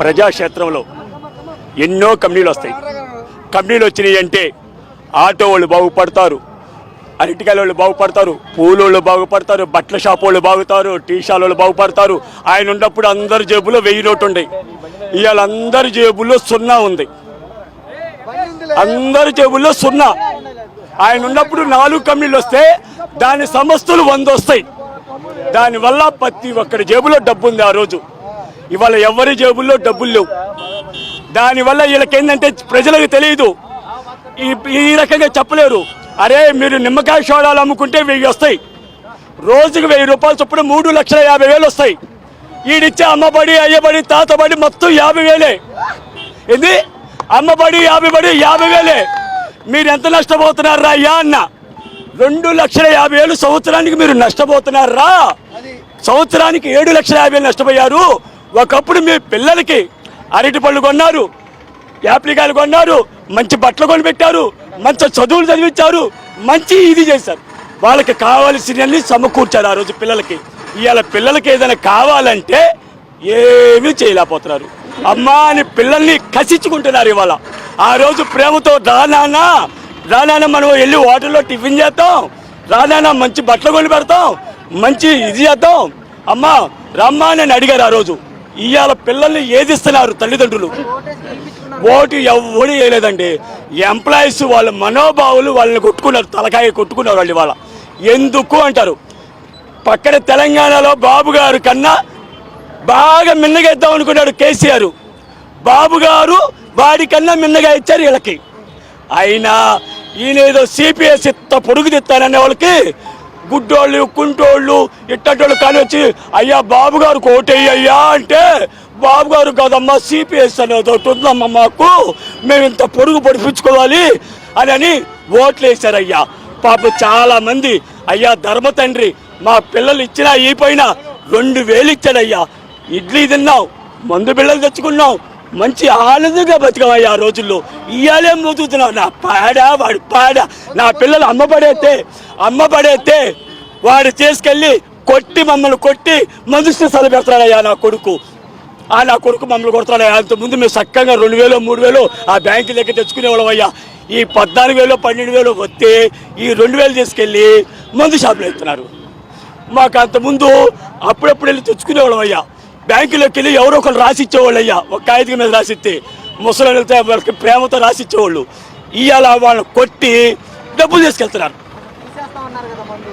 ప్రజాక్షేత్రంలో ఎన్నో కంపెనీలు వస్తాయి. కంపెనీలు వచ్చినాయి అంటే ఆటో వాళ్ళు బాగుపడతారు అరటికాయల వాళ్ళు బాగుపడతారు పూలోళ్ళు బాగుపడతారు బట్టల షాప్ వాళ్ళు బాగుతారు టీ షాప్ వాళ్ళు బాగుపడతారు. ఆయన ఉన్నప్పుడు అందరి జేబులో వెయ్యి నోటు ఉండే. ఇవాళ అందరి జేబుల్లో సున్నా ఉంది. అందరి జేబుల్లో సున్నా. ఆయన ఉన్నప్పుడు నాలుగు కంపెనీలు వస్తే దాని సంస్థలు వంద వస్తాయి. దానివల్ల ప్రతి ఒక్కరి జేబులో డబ్బు ఉంది ఆ రోజు. ఇవాళ ఎవరి జేబుల్లో డబ్బులు లేవు. దానివల్ల వీళ్ళకేందంటే ప్రజలకు తెలియదు. ఈ ఈ రకంగా చెప్పలేరు. అరే మీరు నిమ్మకాయ సోడాలు అమ్ముకుంటే వెయ్యి వస్తాయి. రోజుకి వెయ్యి రూపాయలు చొప్పున మూడు లక్షల యాభై వేలు వస్తాయి. ఈడిచ్చే అమ్మబడి అయ్యబడి తాతబడి మొత్తం యాభై వేలే. ఇది అమ్మబడి యాభై బడి యాభై వేలే. మీరు ఎంత నష్టపోతున్నారా అయ్యా అన్న. రెండు లక్షల యాభై వేలు సంవత్సరానికి మీరు నష్టపోతున్నారా? సంవత్సరానికి ఏడు లక్షల యాభై వేలు నష్టపోయారు. ఒకప్పుడు మీ పిల్లలకి అరటి పళ్ళు కొన్నారు యాప్లికాయలు కొన్నారు మంచి బట్టలు కొనిపెట్టారు మంచి చదువులు చదివించారు మంచి ఇది చేశారు. వాళ్ళకి కావాల్సినవన్నీ సమకూర్చారు ఆ రోజు పిల్లలకి. ఇవాళ పిల్లలకి ఏదైనా కావాలంటే ఏమీ చేయలేకపోతున్నారు. అమ్మా అని పిల్లల్ని కసించుకుంటున్నారు ఇవాళ. ఆ రోజు ప్రేమతో రానానా రానాన్న మనం వెళ్ళి హోటల్లో టిఫిన్ చేద్దాం. రానాన్న మంచి బట్టలు కొని పెడతాం మంచి ఇది చేద్దాం. అమ్మా రమ్మా అని అడిగారు ఆ రోజు. ఇవాళ పిల్లల్ని ఏదిస్తున్నారు తల్లిదండ్రులు? ఓటు ఎవడు వేయలేదండి. ఎంప్లాయీస్ వాళ్ళ మనోభావులు వాళ్ళని కొట్టుకున్నారు తలకాయ కొట్టుకున్నారు వాళ్ళు ఇవాళ. ఎందుకు అంటారు? పక్కన తెలంగాణలో బాబు గారు కన్నా బాగా మిన్నగా ఇద్దాం అనుకున్నాడు కేసీఆర్. బాబు గారు వాడికన్నా మిన్నగా ఇచ్చారు వీళ్ళకి. అయినా ఈయన ఏదో సిపిఎస్ ఇత్త పొడుగు తిత్తాననే వాళ్ళకి గుడ్డోళ్ళు కుంటోళ్ళు ఇట్టటోళ్ళు కానీ వచ్చి అయ్యా బాబు గారు కోటయ్యా అంటే బాబు గారు కాదమ్మా సిపిఎస్ అనేది ఒకటి ఉందమ్మా మాకు. మేము ఇంత పొరుగు పొడిపించుకోవాలి అని అని ఓట్లు వేశారయ్యా పాప చాలా మంది అయ్యా ధర్మ తండ్రి మా పిల్లలు ఇచ్చినా ఈ పైన రెండు వేలు ఇచ్చాడయ్యా. ఇడ్లీ తిన్నాం మందు బిళ్ళలు తెచ్చుకున్నావు మంచి ఆనందంగా బతికామయ్యా ఆ రోజుల్లో. ఇయ్యాలేం బతుకుతున్నావు నా పాడ వాడి పాడ. నా పిల్లలు అమ్మ పడేస్తే అమ్మ పడేస్తే వాడు తీసుకెళ్ళి కొట్టి మమ్మల్ని కొట్టి మందుస్తే పెడతాడయ్యా నా కొడుకు. ఆ నా కొడుకు మమ్మల్ని కొడతాడయ్యా అంత ముందు మేము చక్కగా రెండు వేలు మూడు వేలు ఆ బ్యాంకు దగ్గర తెచ్చుకునేవాళ్ళం అయ్యా. ఈ పద్నాలుగు వేలు పన్నెండు వేలు వస్తే ఈ రెండు వేలు తీసుకెళ్ళి మందు షాపులు ఎత్తున్నారు మాకు అంత ముందు అప్పుడప్పుడు వెళ్ళి తెచ్చుకునేవాళ్ళం అయ్యా. బ్యాంకులోకి వెళ్ళి ఎవరో ఒకరు రాసిచ్చేవాళ్ళు అయ్యా. ఒక కాగితం మీద రాసిస్తే ముసలి వెళ్తే వాళ్ళకి ప్రేమతో రాసి ఇచ్చేవాళ్ళు. ఇవాళ వాళ్ళని కొట్టి డబ్బులు తీసుకెళ్తున్నారు.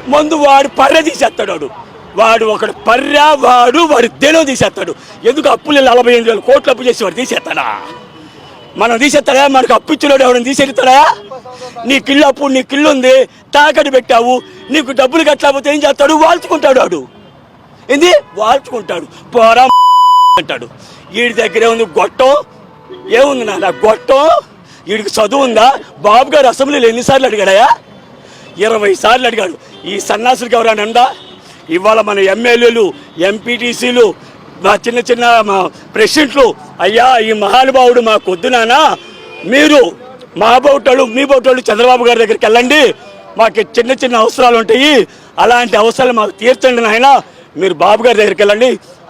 మందు? వాడు పర్రె తీసేస్తాడు వాడు. వాడు ఒకడు పర్ర వాడు వాడు దేనో తీసేస్తాడు. ఎందుకు అప్పులు నలభై ఎనిమిది వేల కోట్లు అప్పు చేసి వాడు తీసేస్తాడా? మనం తీసేస్తాడా? మనకు అప్పు ఇచ్చినోడు ఎవరైనా తీసేస్తాడా? నీ కిల్లు అప్పు నీ కిల్లు ఉంది తాకట్టు పెట్టావు. నీకు డబ్బులు కట్టకపోతే ఏం చేస్తాడు? వాల్చుకుంటాడు వాడు. ఏంది? వాల్చుకుంటాడు. పోరా అంటాడు. వీడి దగ్గరే ఉంది గొట్టం. ఏముంది నాన్న? గొట్టం. వీడికి చదువు ఉందా? బాబు గారు అసెంబ్లీలో ఎన్నిసార్లు అడిగాడయా ఇరవై సార్లు అడిగాడు ఈ సన్నాసులకు ఎవరైనా ఉందా? ఇవాళ మన ఎమ్మెల్యేలు ఎంపీటీసీలు మా చిన్న చిన్న మా ప్రెసిడెంట్లు అయ్యా ఈ మహానుభావుడు మాకు వద్దు నానా మీరు మా బౌటోళ్ళు మీ బౌటోళ్ళు చంద్రబాబు గారి దగ్గరికి వెళ్ళండి మాకు చిన్న చిన్న అవసరాలు ఉంటాయి అలాంటి అవసరాలు మాకు తీర్చండి నాయన మీరు బాబు గారి దగ్గరికి వెళ్ళండి.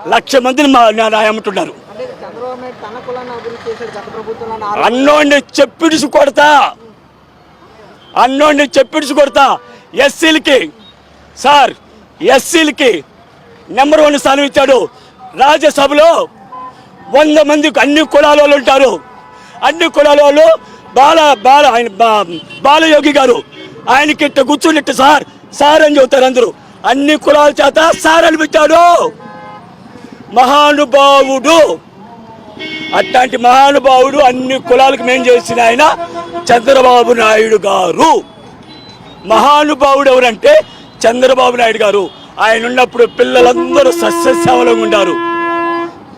లక్ష మందిని మా నా ఏమంటున్నారు అంటే చంద్రబాబు నాయుడు తన కులాన్ని అభివృద్ధి చేశాడు గత ప్రభుత్వంలో అని ఆరోపణ- అన్నోడిని చెప్పిడిసి కొడతా అన్నోడిని చెప్పించు కొడతా. ఎస్సీలకి సార్ ఎస్సీలకి నెంబర్ వన్ స్థానం ఇచ్చాడు. రాజ్యసభలో వంద మంది అన్ని కులాల వాళ్ళు ఉంటారు. అన్ని కులాల వాళ్ళు బాల బాల ఆయన బాలయోగి గారు. ఆయనకి ఇట్ట కూర్చున్నట్టు సార్ సార్ అని చెబుతారు అందరూ. అన్ని కులాల చేత సార్ అనిపించాడు మహానుభావుడు. అట్లాంటి మహానుభావుడు అన్ని కులాలకు మేం చేసిన ఆయన చంద్రబాబు నాయుడు గారు. మహానుభావుడు ఎవరంటే చంద్రబాబు నాయుడు గారు. ఆయన ఉన్నప్పుడు పిల్లలందరూ సస్యశ్యామలంగా ఉండారు.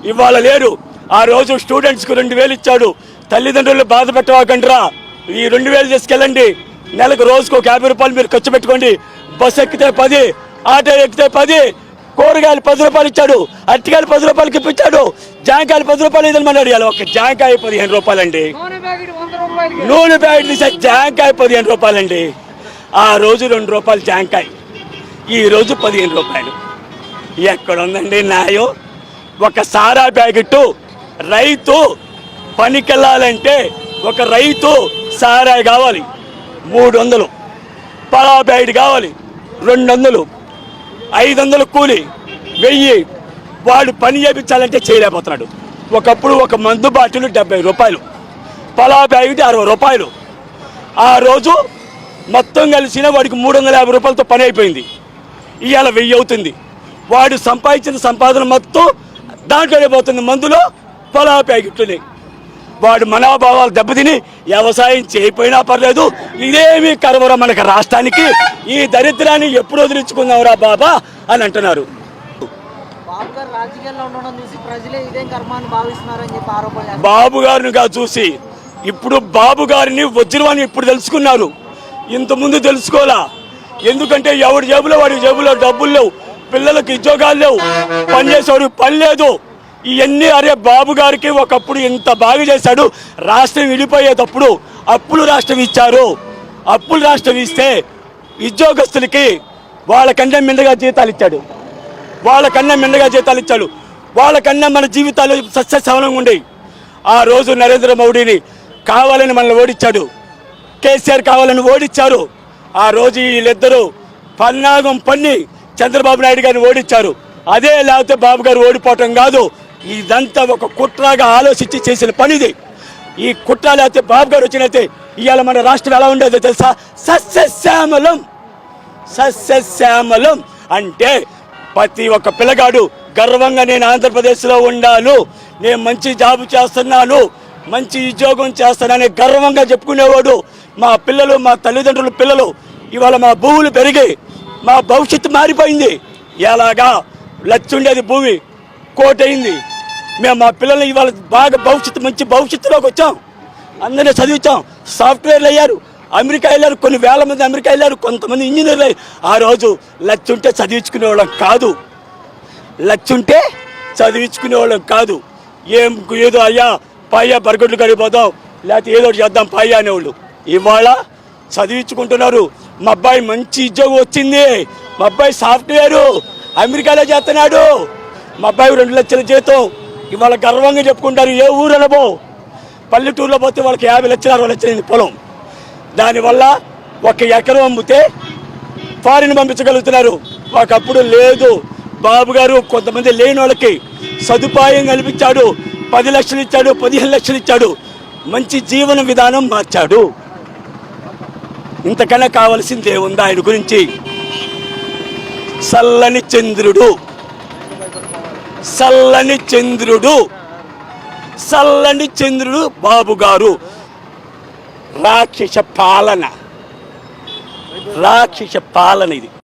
ఇవాళ లేరు ఆ రోజు స్టూడెంట్స్కి రెండు వేలు ఇచ్చాడు. తల్లిదండ్రులు బాధ పెట్టవాకండ్రా. ఈ రెండు వేలు తీసుకెళ్ళండి. నెలకు రోజుకు ఒక యాభై రూపాయలు మీరు ఖర్చు పెట్టుకోండి. బస్సు ఎక్కితే పది ఆటో ఎక్కితే పది కూరగాయలు పది రూపాయలు ఇచ్చాడు అరటికాయలు పది రూపాయలకి ఇప్పించాడు జాంకాయలు పది రూపాయలు ఇదని అడిగాలి ఒక జాంకాయ పదిహేను రూపాయలండి. నూనె ప్యాకెట్ ప్యాకెట్ తీసే జాంకాయ పదిహేను రూపాయలండి. ఆ రోజు రెండు రూపాయలు జాంకాయ ఈ రోజు పదిహేను రూపాయలు. ఎక్కడ ఉందండి న్యాయం? ఒక సారా ప్యాకెట్ రైతు పనికెళ్ళాలంటే ఒక రైతు సారాయి కావాలి మూడు వందలు పలాబైడ్ కావాలి రెండు వందలు. ఐదు వందలు కూలి వెయ్యి వాడు పని చేయించాలంటే చేయలేకపోతున్నాడు. ఒకప్పుడు ఒక మందు బాటిల్ డెబ్బై రూపాయలు పలాబైడ్ అరవై రూపాయలు. ఆ రోజు మొత్తం కలిసిన వాడికి మూడు వందల యాభై రూపాయలతో పని అయిపోయింది. ఇవాళ వెయ్యి అవుతుంది. వాడు సంపాదించిన సంపాదన మొత్తం దాంట్లోనే పోతుంది. మందులో పొలా ప్యాకెట్లునే వాడు మనోభావాలు దెబ్బతిని వ్యవసాయం చేయకపోయినా పర్లేదు. ఇదేమి కరవరా మనకి రాష్ట్రానికి. ఈ దరిద్రాన్ని ఎప్పుడు వదిలించుకుందాంరా బాబా అని అంటున్నారు. బాబు గారు రాజకీయాల్లో ఉండడం చూసి ఇప్పుడు బాబు గారిని వజ్రవాణి ఇప్పుడు తెలుసుకున్నారు ఇంతకుముందు తెలుసుకోవాలా? ఎందుకంటే ఎవడి జేబులో వాడి జేబులో డబ్బులు లేవు పిల్లలకు ఉద్యోగాలు లేవు పని చేసేవాడు పని లేదు. ఇవన్నీ అరే బాబు గారికి ఒకప్పుడు ఇంత బాగా చేశాడు రాష్ట్రం విడిపోయేటప్పుడు అప్పులు రాష్ట్రం ఇచ్చారు. అప్పులు రాష్ట్రం ఇస్తే ఉద్యోగస్తులకి వాళ్ళకన్నా మిందగా జీతాలు ఇచ్చాడు. వాళ్ళకన్నా మిందగా జీతాలు ఇచ్చాడు. వాళ్ళకన్నా మన జీవితాలు సస్యశ్రవణంగా ఉండేవి ఆ రోజు నరేంద్ర మోడీని కావాలని మనల్ని ఓడించాడు. కేసీఆర్ కావాలని ఓడించారు. ఆ రోజు వీళ్ళిద్దరూ పన్నాగం పన్ని చంద్రబాబు నాయుడు గారిని ఓడించారు. అదే లేకపోతే బాబు గారు ఓడిపోవటం కాదు. ఇదంతా ఒక కుట్రగా ఆలోచించి చేసిన పనిది. ఈ కుట్ర లేకపోతే బాబు గారు వచ్చినైతే ఇవాళ మన రాష్ట్రం ఎలా ఉండేదో తెలుసా? సస్యశ్యామలం. సస్యశ్యామలం అంటే ప్రతి ఒక్క పిల్లగాడు గర్వంగా నేను ఆంధ్రప్రదేశ్లో ఉండాను నేను మంచి జాబ్ చేస్తున్నాను మంచి ఉద్యోగం చేస్తానని గర్వంగా చెప్పుకునేవాడు మా పిల్లలు మా తల్లిదండ్రుల పిల్లలు. ఇవాళ మా భూములు పెరిగి మా భవిష్యత్తు మారిపోయింది. ఎలాగా? లచ్చుండేది భూమి. భూమి కోటైంది మేము మా పిల్లల్ని ఇవాళ బాగా భవిష్యత్తు మంచి భవిష్యత్తులోకి వచ్చాం. అందరినీ చదివించాం. సాఫ్ట్వేర్లు అయ్యారు. అమెరికా వెళ్ళారు. కొన్ని వేల మంది అమెరికా వెళ్ళారు. కొంతమంది ఇంజనీర్లు అయ్యారు. ఆ రోజు లచ్చుంటే చదివించుకునే వాళ్ళం కాదు. లచ్చుంటే చదివించుకునే వాళ్ళం కాదు. ఏం ఏదో అయ్యా పాయ్యా బరగొడ్లు కడిగిపోదాం లేకపోతే ఏదో ఒకటి చేద్దాం పయ్యా అనేవాళ్ళు. ఇవాళ చదివించుకుంటున్నారు. మా అబ్బాయి మంచి ఉద్యోగం వచ్చింది. మా అబ్బాయి సాఫ్ట్వేరు అమెరికాలో చేస్తున్నాడు. మా అబ్బాయి రెండు లక్షల జీతం. ఇవాళ గర్వంగా చెప్పుకుంటారు ఏ ఊరు అనబో పల్లెటూరులో పోతే వాళ్ళకి యాభై లక్షలు అరవై లక్షలు పొలం. దానివల్ల ఒక ఎకరం అమ్మితే ఫారిన్ పంపించగలుగుతున్నారు. ఒకప్పుడు లేదు. బాబు గారు కొంతమంది లేని వాళ్ళకి సదుపాయం కల్పించాడు. పది లక్షలు ఇచ్చాడు పదిహేను లక్షలు ఇచ్చాడు. మంచి జీవన విధానం మార్చాడు. ఇంతకన్నా కావలసింది ఏముంది ఆయన గురించి? సల్లని చంద్రుడు. సల్లని చంద్రుడు. సల్లని చంద్రుడు బాబు గారు. రాక్షస పాలన. రాక్షస పాలన ఇది.